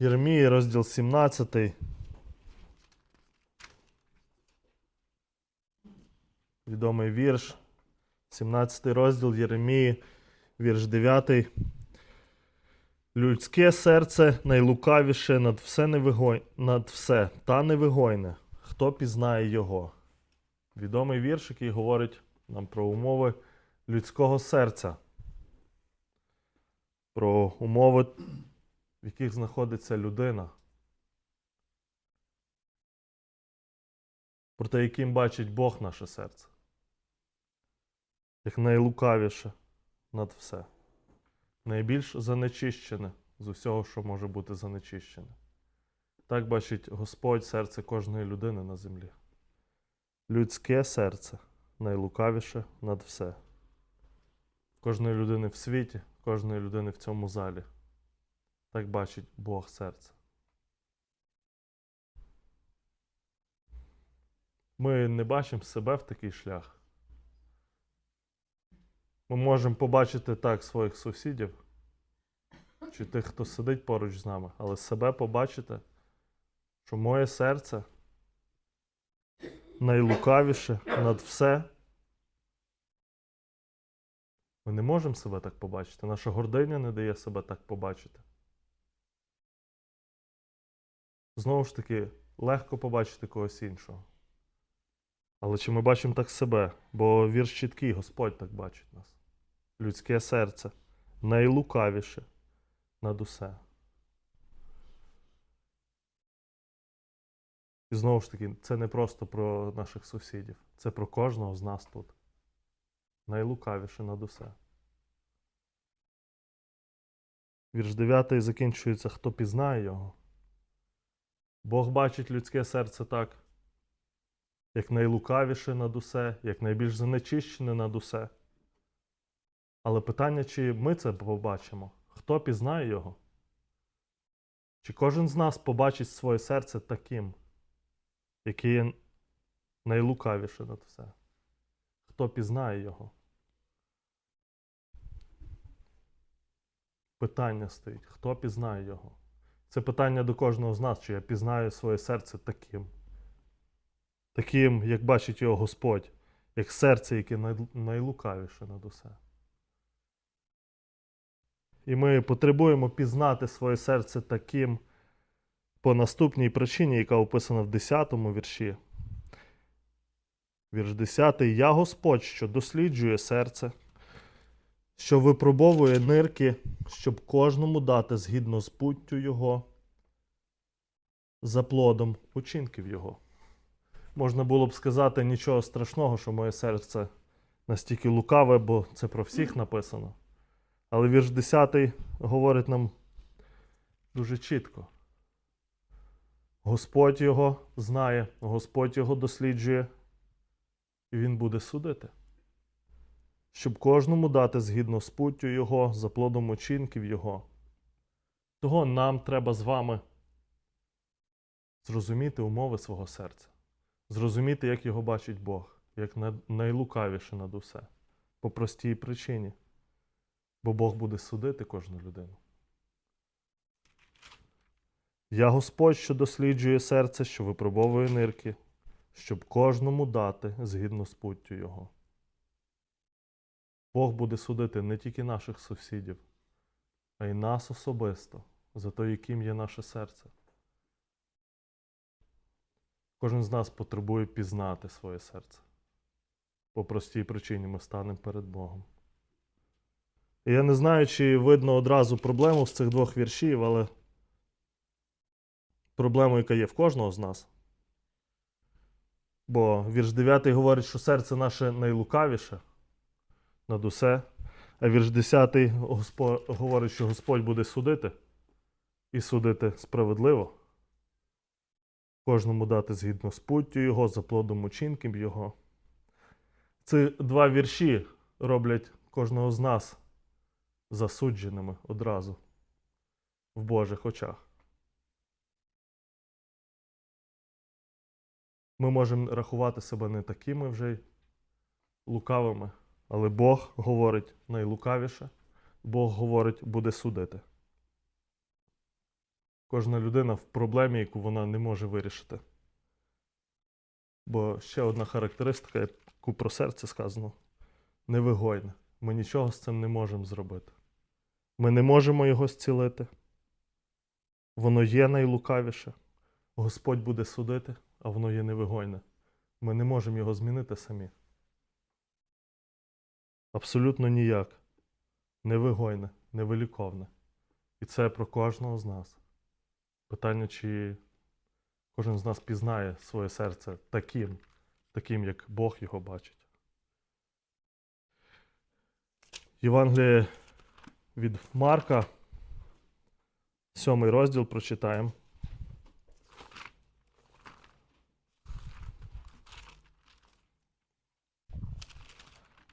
Єремії, розділ 17. Відомий вірш. 17 розділ Єремії, вірш 9. Людське серце найлукавіше над все, невигой... над все та невигойне. Хто пізнає його? Відомий вірш, який говорить нам про умови людського серця. Про умови, в яких знаходиться людина. Про те, яким бачить Бог наше серце. Як найлукавіше над все. Найбільш занечищене з усього, що може бути занечищене. Так бачить Господь серце кожної людини на землі. Людське серце найлукавіше над все. Кожної людини в світі, кожної людини в цьому залі. Так бачить Бог серце. Ми не бачимо себе в такий шлях. Ми можемо побачити так своїх сусідів чи тих, хто сидить поруч з нами, але себе побачити, що моє серце найлукавіше над все. Ми не можемо себе так побачити. Наша гординя не дає себе так побачити. Знову ж таки, легко побачити когось іншого. Але чи ми бачимо так себе? Бо вірш чіткий, Господь так бачить нас. Людське серце найлукавіше над усе. І знову ж таки, це не просто про наших сусідів, це про кожного з нас тут. Найлукавіше над усе. Вірш 9 закінчується, хто пізнає його. Бог бачить людське серце так, як найлукавіше над усе, як найбільш занечищене над усе. Але питання, чи ми це побачимо? Хто пізнає його? Чи кожен з нас побачить своє серце таким, яке є найлукавіше над все? Хто пізнає його? Питання стоїть: хто пізнає його? Це питання до кожного з нас, чи я пізнаю своє серце таким. Таким, як бачить його Господь, як серце, яке найлукавіше над усе. І ми потребуємо пізнати своє серце таким по наступній причині, яка описана в 10 вірші. Вірш 10. Я Господь, що досліджує серце, що випробовує нирки, щоб кожному дати згідно з путтю Його, за плодом учинків Його. Можна було б сказати нічого страшного, що моє серце настільки лукаве, бо це про всіх написано. Але вірш 10 говорить нам дуже чітко. Господь його знає, Господь його досліджує, і Він буде судити. Щоб кожному дати згідно з путтю Його, за плодом учинків Його. Того нам треба з вами зрозуміти умови свого серця, зрозуміти, як його бачить Бог, як найлукавіше над усе, по простій причині. Бо Бог буде судити кожну людину. Я Господь, що досліджує серце, що випробовує нирки, щоб кожному дати згідно з путтю Його. Бог буде судити не тільки наших сусідів, а й нас особисто за те, яким є наше серце. Кожен з нас потребує пізнати своє серце. По простій причині ми станемо перед Богом. І я не знаю, чи видно одразу проблему з цих двох віршів, але проблему, яка є в кожного з нас. Бо вірш 9 говорить, що серце наше найлукавіше над усе, а вірш 10 Господь, говорить, що Господь буде судити і судити справедливо. Кожному дати згідно з путтю Його, за плодом учинків Його. Ці два вірші роблять кожного з нас засудженими одразу в Божих очах. Ми можемо рахувати себе не такими вже лукавими, але Бог говорить найлукавіше, Бог говорить, буде судити. Кожна людина в проблемі, яку вона не може вирішити. Бо ще одна характеристика, яку про серце сказано, невигойне. Ми нічого з цим не можемо зробити. Ми не можемо його зцілити. Воно є найлукавіше. Господь буде судити, а воно є невигойне. Ми не можемо його змінити самі. Абсолютно ніяк. Невигойне, невиліковне. І це про кожного з нас. Питання, чи кожен з нас пізнає своє серце таким, таким, як Бог його бачить. Євангеліє від Марка, сьомий розділ прочитаємо.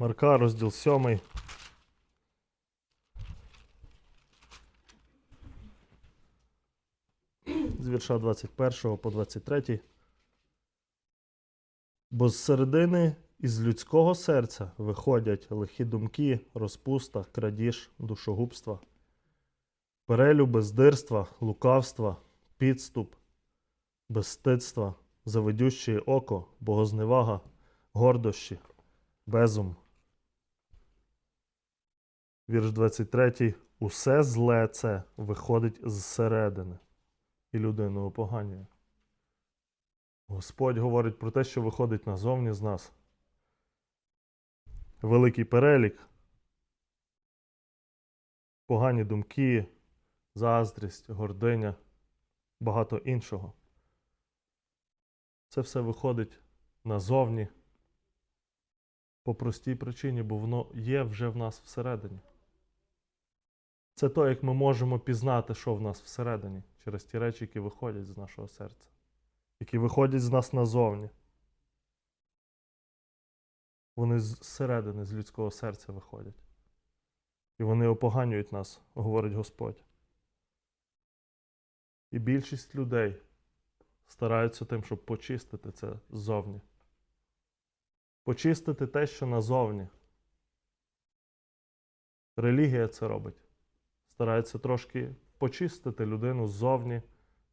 Марка, розділ сьомий. З вірша 21 по 23. Бо з середини із людського серця виходять лихі думки, розпуста, крадіж, душогубства, перелюби, здирства, лукавства, підступ, безстидства, завидющее око, богозневага, гордощі, безум. Вірш 23. Усе зле це виходить зсередини, і людину опоганює. Господь говорить про те, що виходить назовні з нас. Великий перелік, погані думки, заздрість, гординя, багато іншого. Це все виходить назовні по простій причині, бо воно є вже в нас всередині. Це то, як ми можемо пізнати, що в нас всередині, через ті речі, які виходять з нашого серця які виходять з нас назовні. Вони зсередини, з людського серця виходять. І вони опоганюють нас, говорить Господь. І більшість людей стараються тим, щоб почистити це ззовні. Почистити те, що назовні. Релігія це робить. Старається трошки почистити людину ззовні,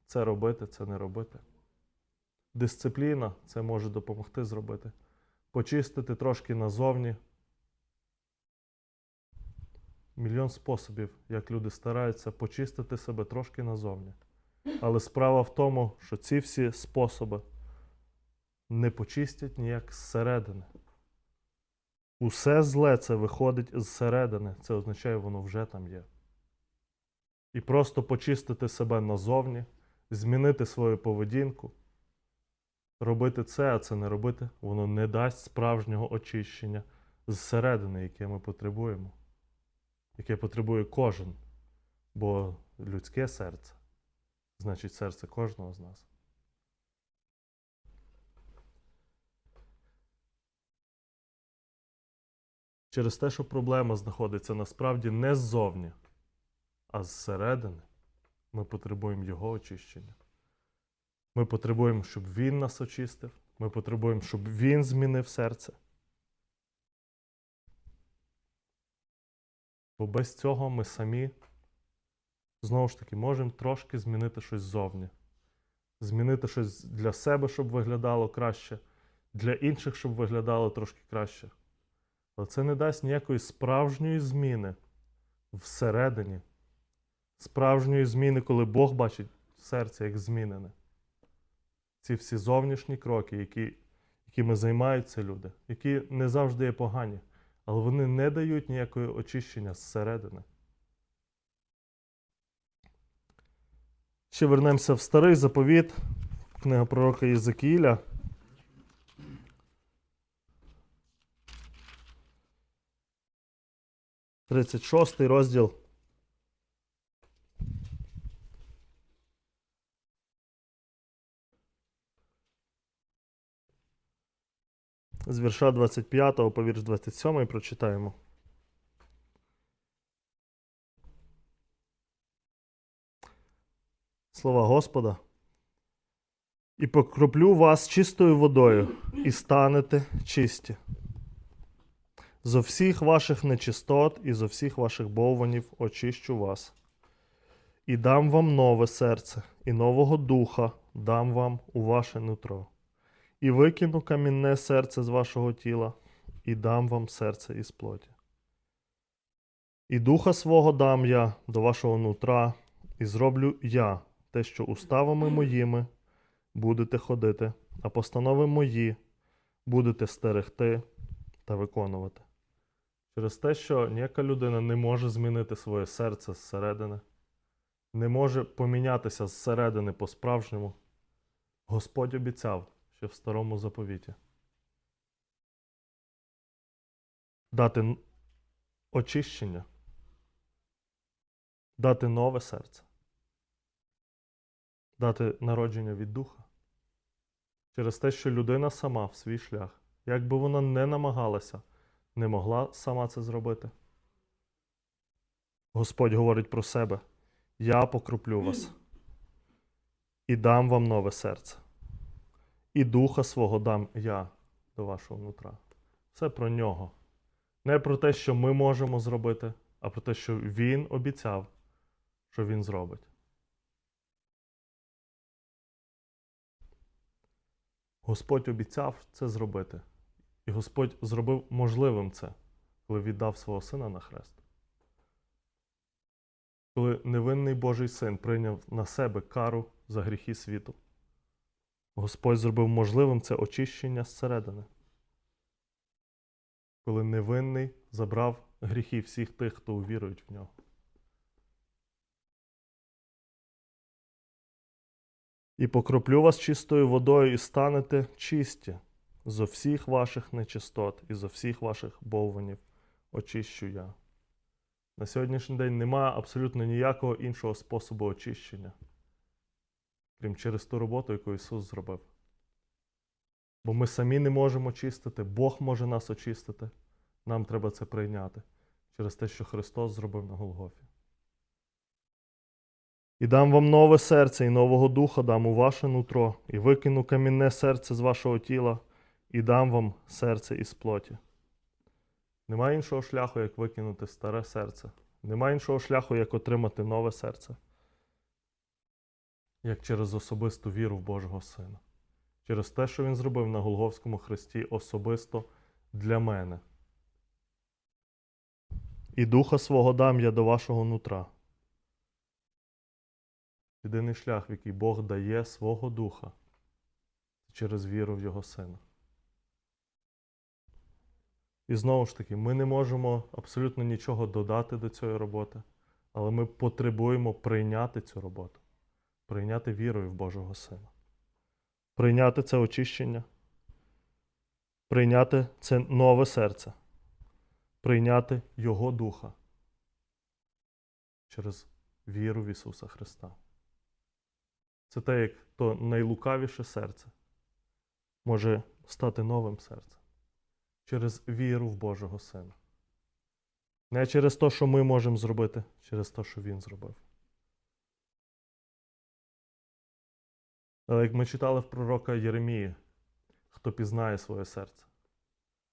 це робити, це не робити. Дисципліна це може допомогти зробити. Почистити трошки назовні. Мільйон способів, як люди стараються почистити себе трошки назовні. Але справа в тому, що ці всі способи не почистять ніяк зсередини. Усе зле це виходить зсередини. Це означає, воно вже там є. І просто почистити себе назовні, змінити свою поведінку робити це, а це не робити, воно не дасть справжнього очищення зсередини, яке ми потребуємо, яке потребує кожен. Бо людське серце значить серце кожного з нас. Через те, що проблема знаходиться насправді не ззовні, а зсередини, ми потребуємо його очищення. Ми потребуємо, щоб Він нас очистив. Ми потребуємо, щоб Він змінив серце. Бо без цього ми самі знову ж таки можемо трошки змінити щось ззовні. Змінити щось для себе, щоб виглядало краще, для інших, щоб виглядало трошки краще. Але це не дасть ніякої справжньої зміни всередині. Справжньої зміни, коли Бог бачить серце як змінене ці всі зовнішні кроки, які, якими займаються люди, які не завжди є погані, але вони не дають ніякого очищення зсередини. Ще вернемося в старий заповіт, книга пророка Єзекіїля. Тридцять шостий розділ. З вірша 25 по вірш 27 прочитаємо. Слова Господа. І покроплю вас чистою водою, і станете чисті. Зо всіх ваших нечистот і зо всіх ваших бовванів очищу вас. І дам вам нове серце, і нового духа дам вам у ваше нутро. І викину камінне серце з вашого тіла, і дам вам серце із плоті. І духа свого дам я до вашого нутра, і зроблю я те, що уставами моїми будете ходити, а постанови мої будете стерегти та виконувати. Через те, що ніяка людина не може змінити своє серце зсередини, не може помінятися зсередини по-справжньому, Господь обіцяв ще в старому заповіті. Дати очищення, дати нове серце, дати народження від духа. Через те, що людина сама в свій шлях, як би вона не намагалася, не могла сама це зробити. Господь говорить про себе: Я покроплю вас і дам вам нове серце, і духа свого дам я до вашого нутра. Все про нього. Не про те, що ми можемо зробити, а про те, що Він обіцяв, що Він зробить. Господь обіцяв це зробити. І Господь зробив можливим це, коли віддав свого сина на хрест. Коли невинний Божий син прийняв на себе кару за гріхи світу. Господь зробив можливим це очищення зсередини. Коли невинний забрав гріхи всіх тих, хто увірують в нього. І покроплю вас чистою водою, і станете чисті зо всіх ваших нечистот і зо всіх ваших бовванів очищу я. На сьогоднішній день немає абсолютно ніякого іншого способу очищення, крім через ту роботу, яку Ісус зробив. Бо ми самі не можемо очистити, Бог може нас очистити. Нам треба це прийняти через те, що Христос зробив на Голгофі. І дам вам нове серце і нового духа дам у ваше нутро, і викину камінне серце з вашого тіла, і дам вам серце із плоті. Немає іншого шляху, як викинути старе серце. Немає іншого шляху, як отримати нове серце, як через особисту віру в Божого Сина. Через те, що Він зробив на Голговському хресті особисто для мене. І духа свого дам я до вашого нутра. Єдиний шлях, в який Бог дає свого духа через віру в Його Сина. І знову ж таки, ми не можемо абсолютно нічого додати до цієї роботи, але ми потребуємо прийняти цю роботу, прийняти вірою в Божого Сина, прийняти це очищення, прийняти це нове серце, прийняти Його Духа через віру в Ісуса Христа. Це те, як то найлукавіше серце може стати новим серцем через віру в Божого Сина. Не через те, що ми можемо зробити, через те, що Він зробив. Але як ми читали в пророка Єремії, хто пізнає своє серце.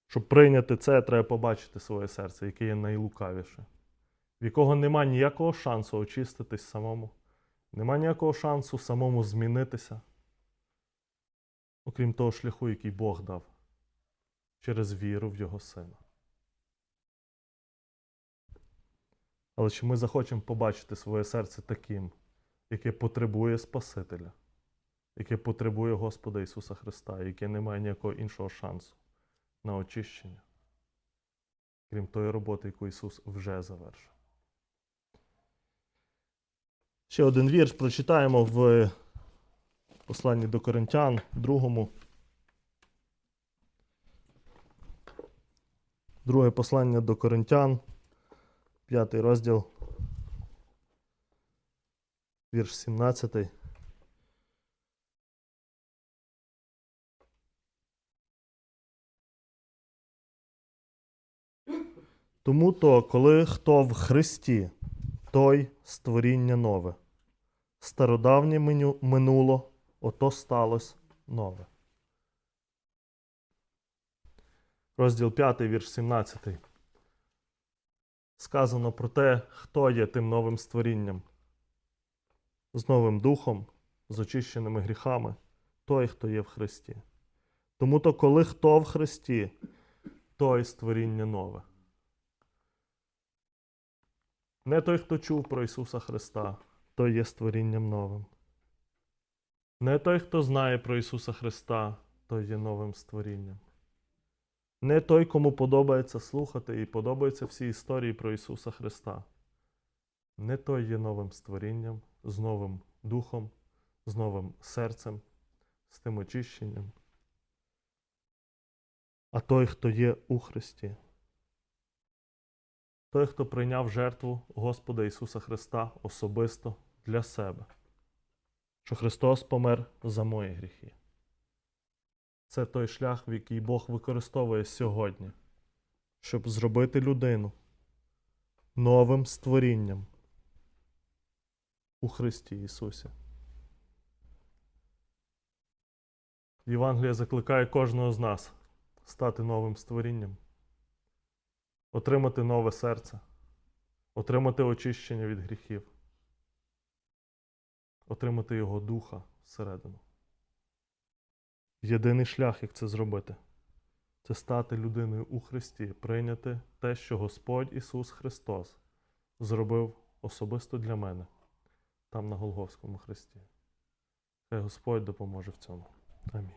Щоб прийняти це, треба побачити своє серце, яке є найлукавіше, в якого нема ніякого шансу очиститись самому, нема ніякого шансу самому змінитися, окрім того шляху, який Бог дав через віру в Його Сина. Але чи ми захочемо побачити своє серце таким, яке потребує Спасителя, яке потребує Господа Ісуса Христа, яке не має ніякого іншого шансу на очищення, крім тої роботи, яку Ісус вже завершив. Ще один вірш прочитаємо в посланні до Коринтян, другому. Друге послання до Коринтян, п'ятий розділ, вірш 17. Тому то, коли хто в Христі, той створіння нове. Стародавнє минуло, ото сталося нове. Розділ 5, вірш 17. Сказано про те, хто є тим новим створінням. з новим духом, з очищеними гріхами, той, хто є в Христі. Тому то, коли хто в Христі, той створіння нове. Не той, хто чув про Ісуса Христа, той є створінням новим. Не той, хто знає про Ісуса Христа, той є новим створінням. Не той, кому подобається слухати і подобаються всі історії про Ісуса Христа. Не той є новим створінням, з новим духом, з новим серцем, з тим очищенням. А той, хто є у Христі. Той, хто прийняв жертву Господа Ісуса Христа особисто для себе, що Христос помер за мої гріхи. Це той шлях, в який Бог використовує сьогодні, щоб зробити людину новим створінням у Христі Ісусі. Євангелія закликає кожного з нас стати новим створінням, отримати нове серце, отримати очищення від гріхів, отримати Його духа всередину. Єдиний шлях, як це зробити, це стати людиною у Христі, прийняти те, що Господь Ісус Христос зробив особисто для мене там на Голговському Христі. Хай Господь допоможе в цьому. Амінь.